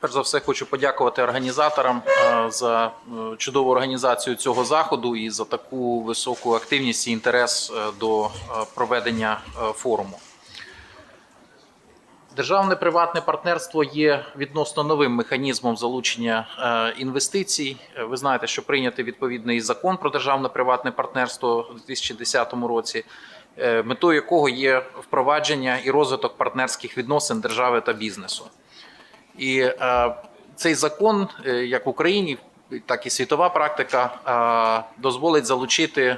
Перш за все, хочу подякувати організаторам е, за е, чудову організацію цього заходу і за таку високу активність і інтерес е, до проведення форуму. Державне приватне партнерство є відносно новим механізмом залучення інвестицій. Ви знаєте, що прийнятий відповідний закон про державне приватне партнерство у 2010 році, метою якого є впровадження і розвиток партнерських відносин держави та бізнесу. І е, цей закон, е, як в Україні, так і світова практика, е, дозволить залучити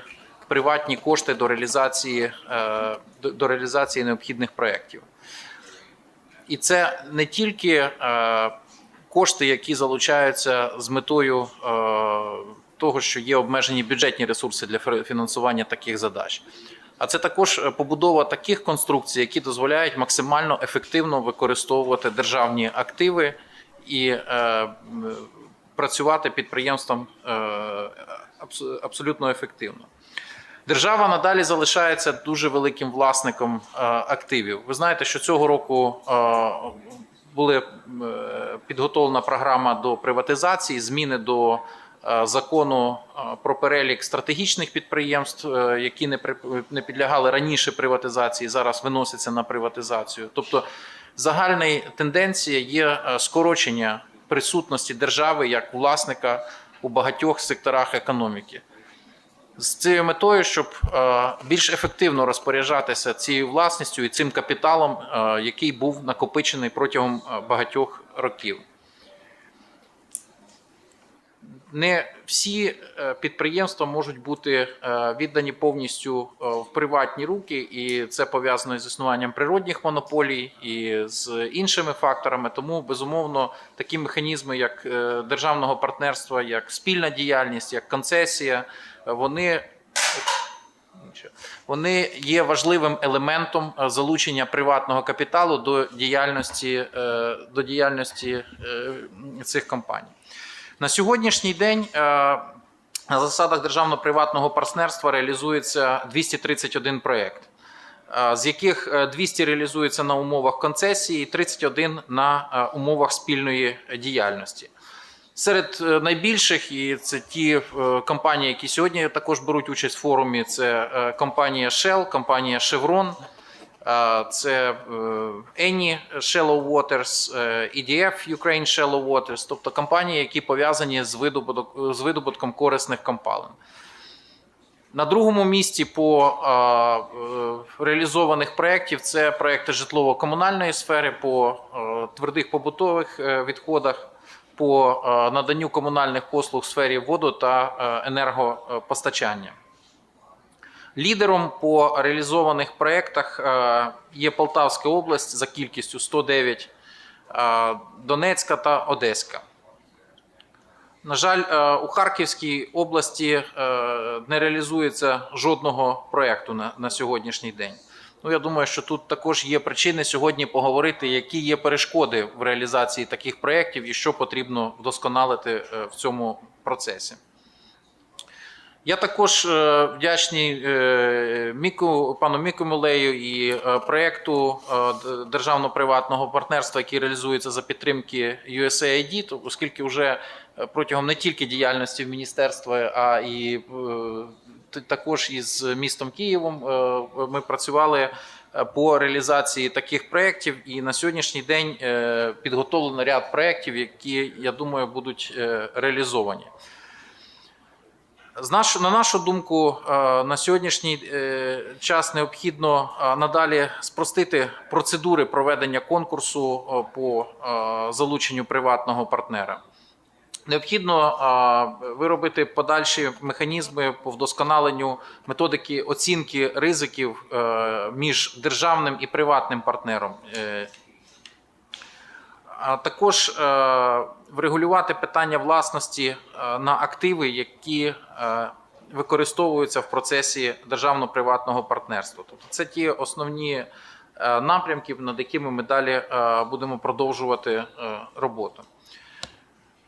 приватні кошти до реалізації, е, до, реалізації необхідних проєктів. І це не тільки е, кошти, які залучаються з метою е, того, що є обмежені бюджетні ресурси для фінансування таких задач. А це також е, побудова таких конструкцій, які дозволяють максимально ефективно використовувати державні активи і е, працювати підприємством е, абсо- абсолютно ефективно. Держава надалі залишається дуже великим власником е, активів. Ви знаєте, що цього року е, була підготовлена програма до приватизації, зміни до е, закону е, про перелік стратегічних підприємств, е, які не не підлягали раніше приватизації, зараз виносяться на приватизацію. Тобто загальна тенденція є е, скорочення присутності держави як власника у багатьох секторах економіки з цією метою, щоб е, більш ефективно розпоряджатися цією власністю і цим капіталом, е, який був накопичений протягом е, багатьох років. Не всі е, підприємства можуть бути е, віддані повністю е, в приватні руки, і це пов'язано з існуванням природних монополій і з іншими факторами. Тому безумовно такі механізми, як державного партнерства, як спільна діяльність, як концесія, вони Вони є важливим елементом залучення приватного капіталу до діяльності, до діяльності цих компаній. На сьогоднішній день е, на засадах державно-приватного партнерства реалізується 231 проєкт, е, з яких е, 200 реалізується на умовах концесії, 31 на е, умовах спільної діяльності. Серед е, найбільших, і це ті е, компанії, які сьогодні також беруть участь в форумі, це е, компанія Shell, компанія Chevron, е, це е, Eni Shallow Waters, е, EDF Ukraine Shallow Waters, тобто компанії, які пов'язані з видобуток- з видобутком корисних компалин. На другому місці по е, реалізованих проєктів це проєкти житлово-комунальної сфери по е, твердих побутових відходах, по наданню комунальних послуг в сфері воду та енергопостачання. Лідером по реалізованих проєктах е, є Полтавська область за кількістю 109, е, Донецька та Одеська. На жаль, е, у Харківській області не реалізується жодного проєкту на, сьогоднішній день. Ну, я думаю, що тут також є причини сьогодні поговорити, які є перешкоди в реалізації таких проєктів і що потрібно вдосконалити в цьому процесі. Я також е, вдячний е, Міку, пану Міку Мулею і е, проєкту державно-приватного партнерства, який реалізується за підтримки USAID, оскільки вже протягом не тільки діяльності в міністерства, а і також із містом Києвом ми працювали по реалізації таких проєктів. І на сьогоднішній день підготовлено ряд проєктів, які, я думаю, будуть реалізовані. На нашу думку, е, на сьогоднішній е, час необхідно е, надалі спростити процедури проведення конкурсу по залученню приватного партнера. Необхідно виробити подальші механізми по вдосконаленню методики оцінки ризиків між державним і приватним партнером. Також е, врегулювати питання власності е, на активи, які е, використовуються в процесі державно-приватного партнерства. Тобто це ті основні напрямки, над якими ми далі будемо продовжувати роботу.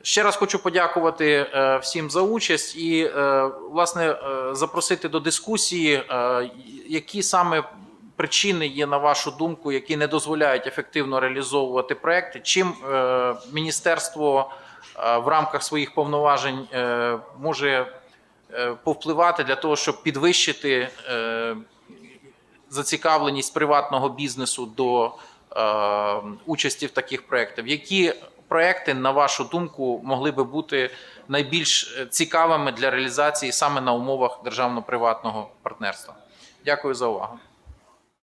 Ще раз хочу подякувати всім за участь і, власне, запросити до дискусії, які саме причини є, на вашу думку, які не дозволяють ефективно реалізовувати проекти? Чим е, міністерство е, в рамках своїх повноважень е, може повпливати для того, щоб підвищити зацікавленість приватного бізнесу до участі в таких проєктах? Які проекти, на вашу думку, могли би бути найбільш цікавими для реалізації саме на умовах державно-приватного партнерства? Дякую за увагу.